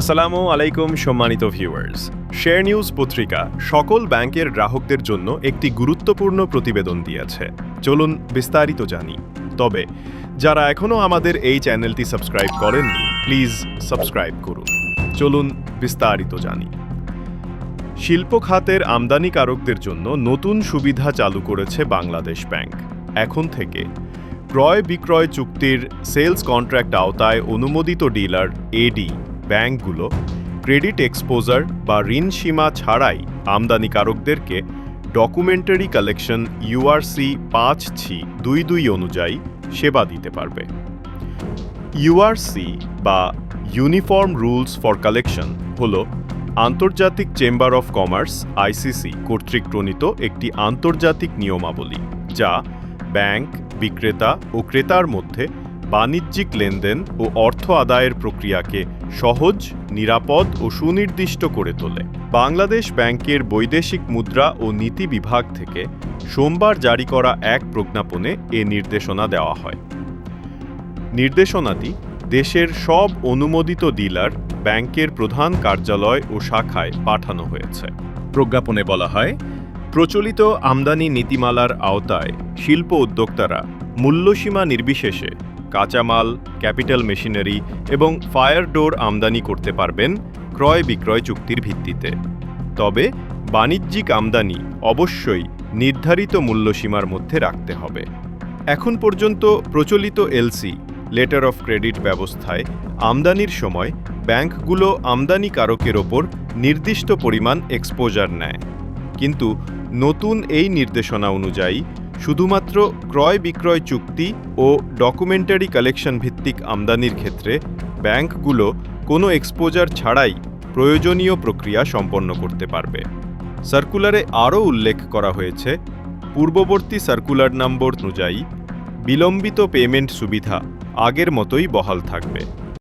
আসসালামু আলাইকুম, সম্মানিত ভিউয়ার্স শেয়ার নিউজ পত্রিকা সকল ব্যাংকের গ্রাহকদের জন্য একটি গুরুত্বপূর্ণ প্রতিবেদন দিয়েছে। চলুন বিস্তারিত জানি। তবে, যারা এখনও আমাদের এই চ্যানেলটি সাবস্ক্রাইব করেননি, প্লিজ সাবস্ক্রাইব করুন। চলুন বিস্তারিত জানি। শিল্প খাতের আমদানিকারকদের জন্য নতুন সুবিধা চালু করেছে বাংলাদেশ ব্যাংক। এখন থেকে ক্রয় বিক্রয় চুক্তির সেলস কন্ট্রাক্ট আওতায় অনুমোদিত ডিলার এডি ব্যাংকগুলো ক্রেডিট এক্সপোজার বা ঋণ সীমা ছাড়াই আমদানিকারকদেরকে ডকুমেন্টারি কালেকশন ইউআরসি পাঁচ ছি দুই দুই অনুযায়ী সেবা দিতে পারবে। ইউআরসি বা ইউনিফর্ম রুলস ফর কালেকশন হল আন্তর্জাতিক চেম্বার অফ কমার্স আইসিসি কর্তৃক প্রণীত একটি আন্তর্জাতিক নিয়মাবলী, যা ব্যাংক, বিক্রেতা ও ক্রেতার মধ্যে বাণিজ্যিক লেনদেন ও অর্থ আদায়ের প্রক্রিয়াকে সহজ, নিরাপদ ও সুনির্দিষ্ট করে তোলে। বাংলাদেশ ব্যাংকের বৈদেশিক মুদ্রা ও নীতি বিভাগ থেকে সোমবার জারি করা এক প্রজ্ঞাপনে এ নির্দেশনা দেওয়া হয়। নির্দেশনাটি দেশের সব অনুমোদিত ডিলার, ব্যাংকের প্রধান কার্যালয় ও শাখায় পাঠানো হয়েছে। প্রজ্ঞাপনে বলা হয়, প্রচলিত আমদানি নীতিমালার আওতায় শিল্প উদ্যোক্তারা মূল্যসীমা নির্বিশেষে কাঁচামাল, ক্যাপিটাল মেশিনারি এবং ফায়ার ডোর আমদানি করতে পারবেন ক্রয় বিক্রয় চুক্তির ভিত্তিতে। তবে বাণিজ্যিক আমদানি অবশ্যই নির্ধারিত মূল্যসীমার মধ্যে রাখতে হবে। এখন পর্যন্ত প্রচলিত এলসি, লেটার অফ ক্রেডিট ব্যবস্থায় আমদানির সময় ব্যাংকগুলো আমদানিকারকের ওপর নির্দিষ্ট পরিমাণ এক্সপোজার নেয়। কিন্তু নতুন এই নির্দেশনা অনুযায়ী শুধুমাত্র ক্রয় বিক্রয় চুক্তি ও ডকুমেন্টারি কালেকশন ভিত্তিক আমদানির ক্ষেত্রে ব্যাংকগুলো কোনো এক্সপোজার ছাড়াই প্রয়োজনীয় প্রক্রিয়া সম্পন্ন করতে পারবে। সার্কুলারে আরও উল্লেখ করা হয়েছে, পূর্ববর্তী সার্কুলার নম্বর অনুযায়ী বিলম্বিত পেমেন্ট সুবিধা আগের মতোই বহাল থাকবে।